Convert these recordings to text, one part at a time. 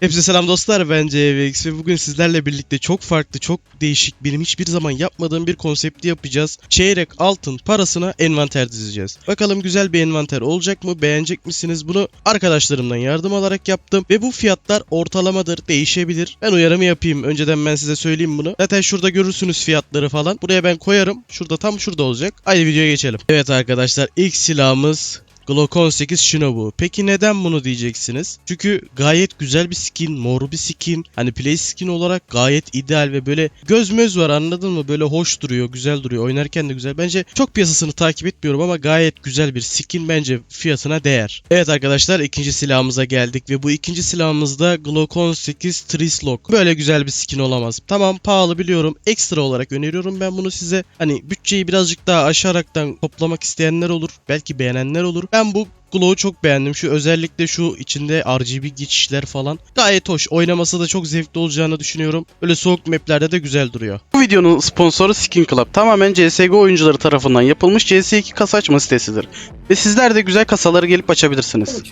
Hepsi selam dostlar ben CVX ve bugün sizlerle birlikte çok farklı çok değişik benim hiçbir zaman yapmadığım bir konsepti yapacağız. Çeyrek altın parasına envanter dizeceğiz. Bakalım güzel bir envanter olacak mı beğenecek misiniz bunu arkadaşlarımdan yardım alarak yaptım ve bu fiyatlar ortalamadır değişebilir. Ben uyarımı yapayım önceden ben size söyleyeyim bunu. Zaten şurada görürsünüz fiyatları falan. Buraya ben koyarım şurada tam şurada olacak. Haydi videoya geçelim. Evet arkadaşlar ilk silahımız Glock 18 Shinobu. Peki neden bunu diyeceksiniz? Çünkü gayet güzel bir skin, mor bir skin. Hani play skin olarak gayet ideal ve böyle göz möz var anladın mı? Böyle hoş duruyor, güzel duruyor. Oynarken de güzel. Bence çok piyasasını takip etmiyorum ama gayet güzel bir skin. Bence fiyatına değer. Evet arkadaşlar ikinci silahımıza geldik ve bu ikinci silahımızda Glock 18 Trislock. Böyle güzel bir skin olamaz. Tamam pahalı biliyorum. Ekstra olarak öneriyorum ben bunu size. Hani bütçeyi birazcık daha aşaraktan toplamak isteyenler olur. Belki beğenenler olur. Ben bu Glow'u çok beğendim. Şu özellikle şu içinde RGB geçişler falan gayet hoş. Oynaması da çok zevkli olacağını düşünüyorum. Böyle soğuk maplerde de güzel duruyor. Bu videonun sponsoru Skin Club tamamen CSGO oyuncuları tarafından yapılmış CS2 kasa açma sitesidir. Ve sizler de güzel kasaları gelip açabilirsiniz.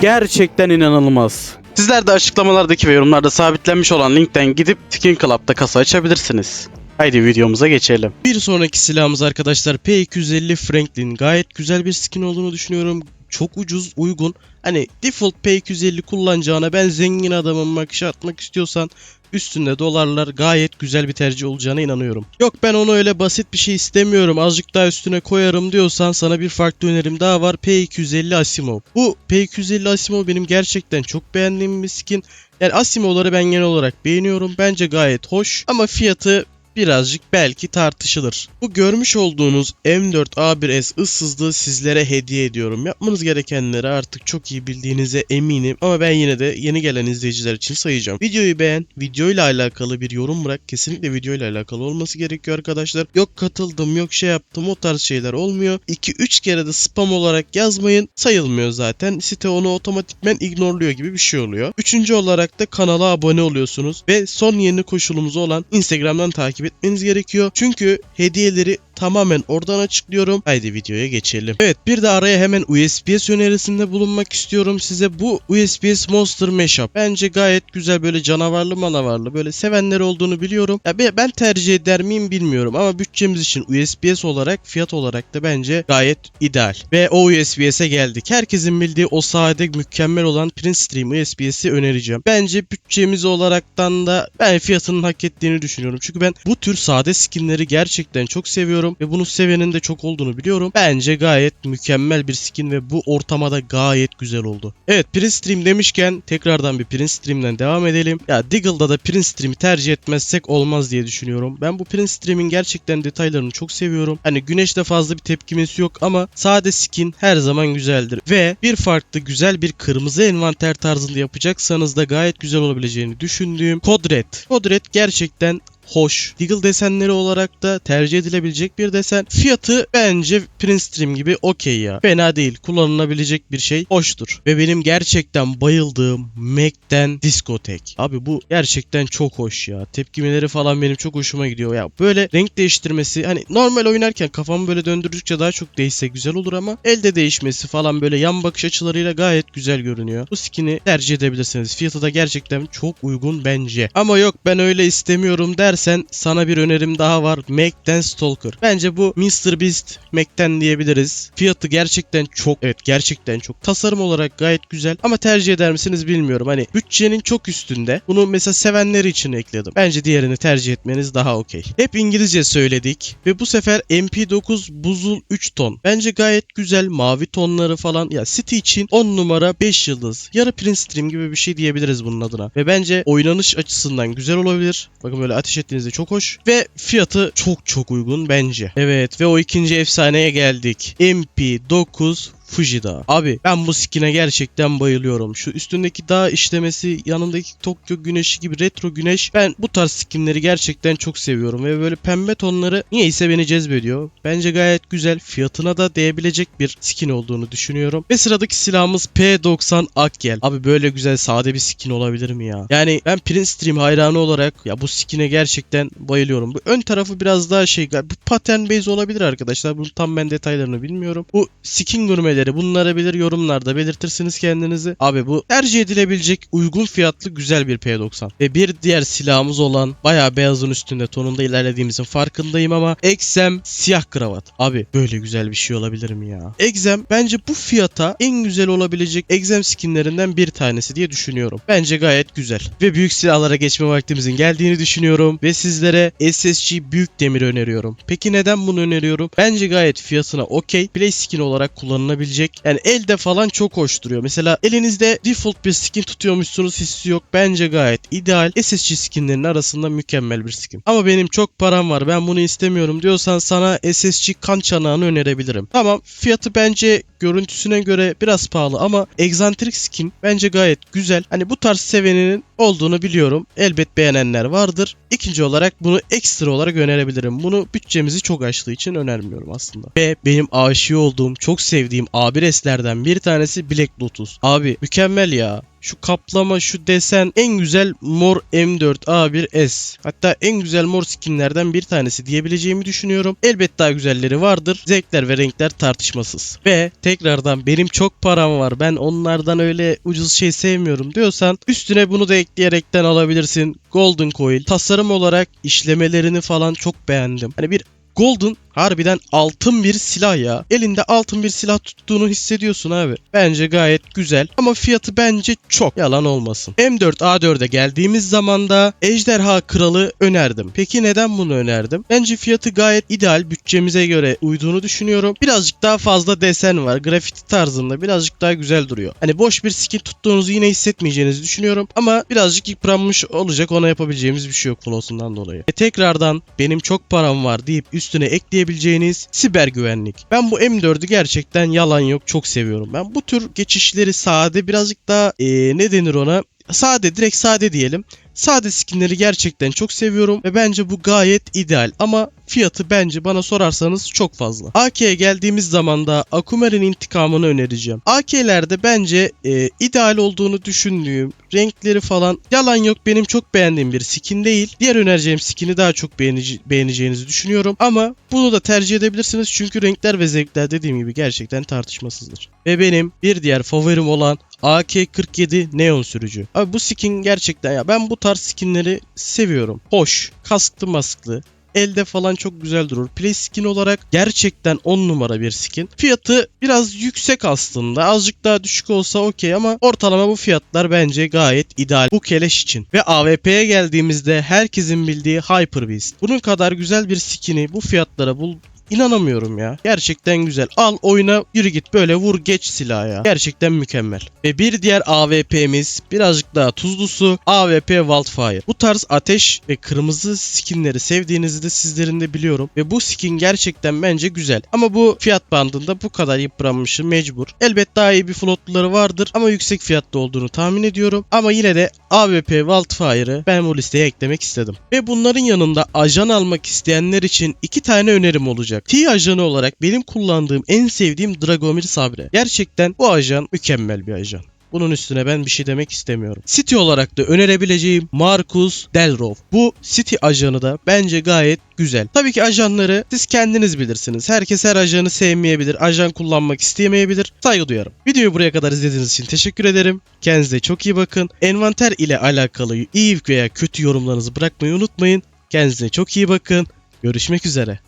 Gerçekten inanılmaz. Sizler de açıklamalardaki ve yorumlarda sabitlenmiş olan linkten gidip Skin Club'da kasa açabilirsiniz. Haydi videomuza geçelim. Bir sonraki silahımız arkadaşlar P250 Franklin. Gayet güzel bir skin olduğunu düşünüyorum. Çok ucuz, uygun. Hani default P250 kullanacağına ben zengin adamım makış atmak istiyorsan üstünde dolarlar gayet güzel bir tercih olacağına inanıyorum. Yok ben onu öyle basit bir şey istemiyorum azıcık daha üstüne koyarım diyorsan sana bir farklı önerim daha var P250 Asimov. Bu P250 Asimov benim gerçekten çok beğendiğim bir skin. Yani Asimov'ları ben genel olarak beğeniyorum. Bence gayet hoş ama fiyatı birazcık belki tartışılır. Bu görmüş olduğunuz M4A1S ıssızlığı sizlere hediye ediyorum. Yapmanız gerekenleri artık çok iyi bildiğinize eminim ama ben yine de yeni gelen izleyiciler için sayacağım. Videoyu beğen, videoyla alakalı bir yorum bırak. Kesinlikle videoyla alakalı olması gerekiyor arkadaşlar. Yok katıldım, yok şey yaptım o tarz şeyler olmuyor. 2-3 kere de spam olarak yazmayın. Sayılmıyor zaten. Site onu otomatikmen ignorluyor gibi bir şey oluyor. Üçüncü olarak da kanala abone oluyorsunuz ve son yeni koşulumuz olan Instagram'dan takip etmeniz gerekiyor. Çünkü hediyeleri tamamen oradan açıklıyorum. Haydi videoya geçelim. Evet bir de araya hemen USPS önerisinde bulunmak istiyorum size. Bu USPS Monster Mashup. Bence gayet güzel böyle canavarlı manavarlı böyle sevenleri olduğunu biliyorum. Ya be- ben tercih eder miyim bilmiyorum ama bütçemiz için USPS olarak fiyat olarak da bence gayet ideal. Ve o USPS'e geldik. Herkesin bildiği o sade mükemmel olan Prince Stream USPS'i önereceğim. Bence bütçemiz olaraktan da ben fiyatının hak ettiğini düşünüyorum. Çünkü ben bu tür sade skinleri gerçekten çok seviyorum ve bunu sevenin de çok olduğunu biliyorum. Bence gayet mükemmel bir skin ve bu ortamada gayet güzel oldu. Evet Prince Stream demişken tekrardan bir Prince Stream'den devam edelim. Ya Diggle'da da Prince Stream'i tercih etmezsek olmaz diye düşünüyorum. Ben bu Prince Stream'in gerçekten detaylarını çok seviyorum. Hani güneşte fazla bir tepkimesi yok ama sade skin her zaman güzeldir. Ve bir farklı güzel bir kırmızı envanter tarzında yapacaksanız da gayet güzel olabileceğini düşündüğüm Kodret. Kodret gerçekten hoş. Deagle desenleri olarak da tercih edilebilecek bir desen. Fiyatı bence Prince Stream gibi okey ya. Fena değil. Kullanılabilecek bir şey. Hoştur. Ve benim gerçekten bayıldığım Mac'ten Discotek. Abi bu gerçekten çok hoş ya. Tepkimeleri falan benim çok hoşuma gidiyor. Ya böyle renk değiştirmesi hani normal oynarken kafamı böyle döndürdükçe daha çok değişse güzel olur ama elde değişmesi falan böyle yan bakış açılarıyla gayet güzel görünüyor. Bu skin'i tercih edebilirsiniz. Fiyatı da gerçekten çok uygun bence. Ama yok ben öyle istemiyorum dersen sana bir önerim daha var. Mac'ten Stalker. Bence bu Mr. Beast Mac'ten diyebiliriz. Fiyatı gerçekten çok evet gerçekten çok. Tasarım olarak gayet güzel ama tercih eder misiniz bilmiyorum. Hani bütçenin çok üstünde. Bunu mesela sevenleri için ekledim. Bence diğerini tercih etmeniz daha okey. Hep İngilizce söyledik ve bu sefer MP9 buzul 3 ton. Bence gayet güzel mavi tonları falan. Ya City için 10 numara 5 yıldız. Yarı Prince Stream gibi bir şey diyebiliriz bunun adına. Ve bence oynanış açısından güzel olabilir. Bakın böyle ateş ettiğinizde çok hoş. Ve fiyatı çok çok uygun bence. Evet ve o ikinci efsaneye geldik. MP9 Fujida. Abi ben bu skin'e gerçekten bayılıyorum. Şu üstündeki dağ işlemesi, yanındaki Tokyo güneşi gibi retro güneş. Ben bu tarz skinleri gerçekten çok seviyorum ve böyle pembe tonları niyeyse beni cezbediyor. Bence gayet güzel. Fiyatına da değebilecek bir skin olduğunu düşünüyorum. Ve sıradaki silahımız P90 Akgel. Abi böyle güzel sade bir skin olabilir mi ya? Yani ben Prince Stream hayranı olarak ya bu skin'e gerçekten bayılıyorum. Bu ön tarafı biraz daha şey bu pattern base olabilir arkadaşlar. Bunun tam ben detaylarını bilmiyorum. Bu skin gurmeleri düşünceleri bunları bilir yorumlarda belirtirsiniz kendinizi. Abi bu tercih edilebilecek uygun fiyatlı güzel bir P90. Ve bir diğer silahımız olan bayağı beyazın üstünde tonunda ilerlediğimizin farkındayım ama Exem siyah kravat. Abi böyle güzel bir şey olabilir mi ya? Exem bence bu fiyata en güzel olabilecek Exem skinlerinden bir tanesi diye düşünüyorum. Bence gayet güzel. Ve büyük silahlara geçme vaktimizin geldiğini düşünüyorum. Ve sizlere SSG büyük demir öneriyorum. Peki neden bunu öneriyorum? Bence gayet fiyatına okey. Play skin olarak kullanılabilecek. Yani elde falan çok hoş duruyor. Mesela elinizde default bir skin tutuyormuşsunuz hissi yok. Bence gayet ideal. SSG skinlerinin arasında mükemmel bir skin. Ama benim çok param var ben bunu istemiyorum diyorsan sana SSG kan çanağını önerebilirim. Tamam fiyatı bence görüntüsüne göre biraz pahalı ama egzantrik skin bence gayet güzel. Hani bu tarz seveninin olduğunu biliyorum. Elbet beğenenler vardır. İkinci olarak bunu ekstra olarak önerebilirim. Bunu bütçemizi çok aştığı için önermiyorum aslında. Ve benim aşığı olduğum, çok sevdiğim A1S'lerden bir tanesi Black Lotus. Abi mükemmel ya. Şu kaplama, şu desen en güzel mor M4A1S. Hatta en güzel mor skinlerden bir tanesi diyebileceğimi düşünüyorum. Elbet daha güzelleri vardır. Zevkler ve renkler tartışmasız. Ve tekrardan benim çok param var. Ben onlardan öyle ucuz şey sevmiyorum diyorsan üstüne bunu da ekleyerekten alabilirsin. Golden Coil. Tasarım olarak işlemelerini falan çok beğendim. Hani bir Golden harbiden altın bir silah ya. Elinde altın bir silah tuttuğunu hissediyorsun abi. Bence gayet güzel ama fiyatı bence çok yalan olmasın. M4A4'e geldiğimiz zaman da Ejderha Kralı önerdim. Peki neden bunu önerdim? Bence fiyatı gayet ideal bütçemize göre uyduğunu düşünüyorum. Birazcık daha fazla desen var. Grafiti tarzında birazcık daha güzel duruyor. Hani boş bir skin tuttuğunuzu yine hissetmeyeceğinizi düşünüyorum ama birazcık yıpranmış olacak ona yapabileceğimiz bir şey yok flosundan dolayı. E tekrardan benim çok param var deyip üstüne ekleyebileceğiniz siber güvenlik. Ben bu M4'ü gerçekten yalan yok çok seviyorum. Ben bu tür geçişleri sade birazcık daha eee, ne denir ona? Sade direkt sade diyelim. Sade skinleri gerçekten çok seviyorum ve bence bu gayet ideal ama fiyatı bence bana sorarsanız çok fazla. AK'ye geldiğimiz zaman da Akumer'in intikamını önereceğim. AK'lerde bence e, ideal olduğunu düşündüğüm renkleri falan yalan yok benim çok beğendiğim bir skin değil. Diğer önereceğim skin'i daha çok beğenici, beğeneceğinizi düşünüyorum ama bunu da tercih edebilirsiniz çünkü renkler ve zevkler dediğim gibi gerçekten tartışmasızdır. Ve benim bir diğer favorim olan AK-47 Neon sürücü. Abi bu skin gerçekten ya ben bu tarz skinleri seviyorum. Hoş, kasklı masklı, elde falan çok güzel durur. Play skin olarak gerçekten 10 numara bir skin. Fiyatı biraz yüksek aslında. Azıcık daha düşük olsa okey ama ortalama bu fiyatlar bence gayet ideal bu keleş için. Ve AWP'ye geldiğimizde herkesin bildiği Hyper Beast. Bunun kadar güzel bir skin'i bu fiyatlara bul İnanamıyorum ya. Gerçekten güzel. Al oyna yürü git böyle vur geç silah ya. Gerçekten mükemmel. Ve bir diğer AWP'miz birazcık daha tuzlusu AWP Wildfire. Bu tarz ateş ve kırmızı skinleri sevdiğinizi de sizlerin de biliyorum. Ve bu skin gerçekten bence güzel. Ama bu fiyat bandında bu kadar yıpranmışı mecbur. Elbet daha iyi bir flotluları vardır ama yüksek fiyatlı olduğunu tahmin ediyorum. Ama yine de AWP Wildfire'ı ben bu listeye eklemek istedim. Ve bunların yanında ajan almak isteyenler için iki tane önerim olacak. T ajanı olarak benim kullandığım en sevdiğim Dragomir Sabre. Gerçekten bu ajan mükemmel bir ajan. Bunun üstüne ben bir şey demek istemiyorum. City olarak da önerebileceğim Marcus Delrov. Bu City ajanı da bence gayet güzel. Tabii ki ajanları siz kendiniz bilirsiniz. Herkes her ajanı sevmeyebilir. Ajan kullanmak istemeyebilir. Saygı duyarım. Videoyu buraya kadar izlediğiniz için teşekkür ederim. Kendinize çok iyi bakın. Envanter ile alakalı iyi veya kötü yorumlarınızı bırakmayı unutmayın. Kendinize çok iyi bakın. Görüşmek üzere.